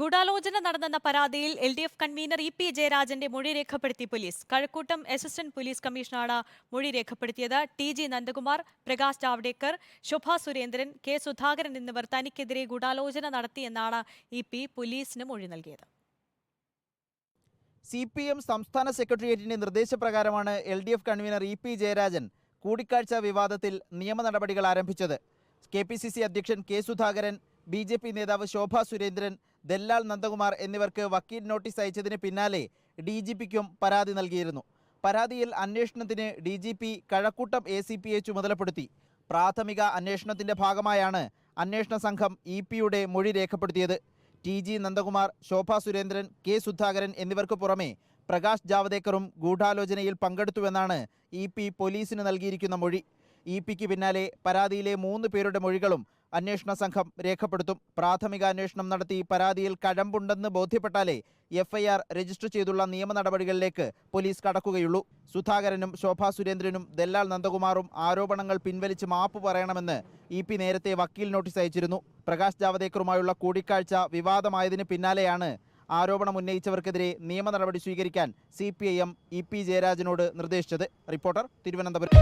ഗൂഢാലോചന നടന്നെന്ന പരാതിയിൽ L D F convener E P ജയരാജന്റെ മൊഴി രേഖപ്പെടുത്തി പോലീസ്. കഴക്കൂട്ടം അസിസ്റ്റന്റ് പോലീസ് കമ്മീഷണറാണ് മൊഴി രേഖപ്പെടുത്തിയത്. T G Nandakumar Prakash Javadekar Shobha Surendran K Sudhakaran എന്നിവർ തനിക്കെതിരെ ഗൂഢാലോചന നടത്തിയെന്നാണ് ഇ പി പോലീസിന് മൊഴി നൽകിയത്. സി പി എം സംസ്ഥാന സെക്രട്ടേറിയറ്റിന്റെ നിർദ്ദേശപ്രകാരമാണ് L D F convener E P Jayarajan കൂടിക്കാഴ്ച വിവാദത്തിൽ നിയമ നടപടികൾ ആരംഭിച്ചത്. കെ പി സി സി അധ്യക്ഷൻ K Sudhakaran B J P നേതാവ് ശോഭ സുരേന്ദ്രൻ ദല്ലാൽ നന്ദകുമാർ എന്നിവർക്ക് വക്കീൽ നോട്ടീസ് അയച്ചതിന് പിന്നാലെ ഡി ജി പിക്കും പരാതി നൽകിയിരുന്നു. പരാതിയിൽ അന്വേഷണത്തിന് D G P Kazhakkoottam A C പിയെ ചുമതലപ്പെടുത്തി. പ്രാഥമിക അന്വേഷണത്തിന്റെ ഭാഗമായാണ് അന്വേഷണ സംഘം ഇ പിയുടെ മൊഴി രേഖപ്പെടുത്തിയത്. T G Nandakumar Shobha Surendran K Sudhakaran എന്നിവർക്ക് പുറമെ പ്രകാശ് ജാവദേക്കറും ഗൂഢാലോചനയിൽ പങ്കെടുത്തുവെന്നാണ് ഇ പി പോലീസിന് നൽകിയിരിക്കുന്ന മൊഴി. ഇ പിക്ക് പിന്നാലെ പരാതിയിലെ മൂന്ന് പേരുടെ മൊഴികളും അന്വേഷണ സംഘം രേഖപ്പെടുത്തും. പ്രാഥമിക അന്വേഷണം നടത്തി പരാതിയിൽ കഴമ്പുണ്ടെന്ന് ബോധ്യപ്പെട്ടാലേ എഫ്ഐആർ രജിസ്റ്റർ ചെയ്തുള്ള നിയമ നടപടികളിലേക്ക് പോലീസ് കടക്കുകയുള്ളൂ. സുധാകരനും ശോഭാ സുരേന്ദ്രനും ദല്ലാൽ നന്ദകുമാറും ആരോപണങ്ങൾ പിൻവലിച്ച് മാപ്പ് പറയണമെന്ന് ഇ പി നേരത്തെ വക്കീൽ നോട്ടീസ് അയച്ചിരുന്നു. പ്രകാശ് ജാവദേക്കറുമായുള്ള കൂടിക്കാഴ്ച വിവാദമായതിന് പിന്നാലെയാണ് ആരോപണം ഉന്നയിച്ചവർക്കെതിരെ നിയമ നടപടി സ്വീകരിക്കാൻ C P I M E P ജയരാജനോട് നിർദ്ദേശിച്ചത്. റിപ്പോർട്ടർ തിരുവനന്തപുരം.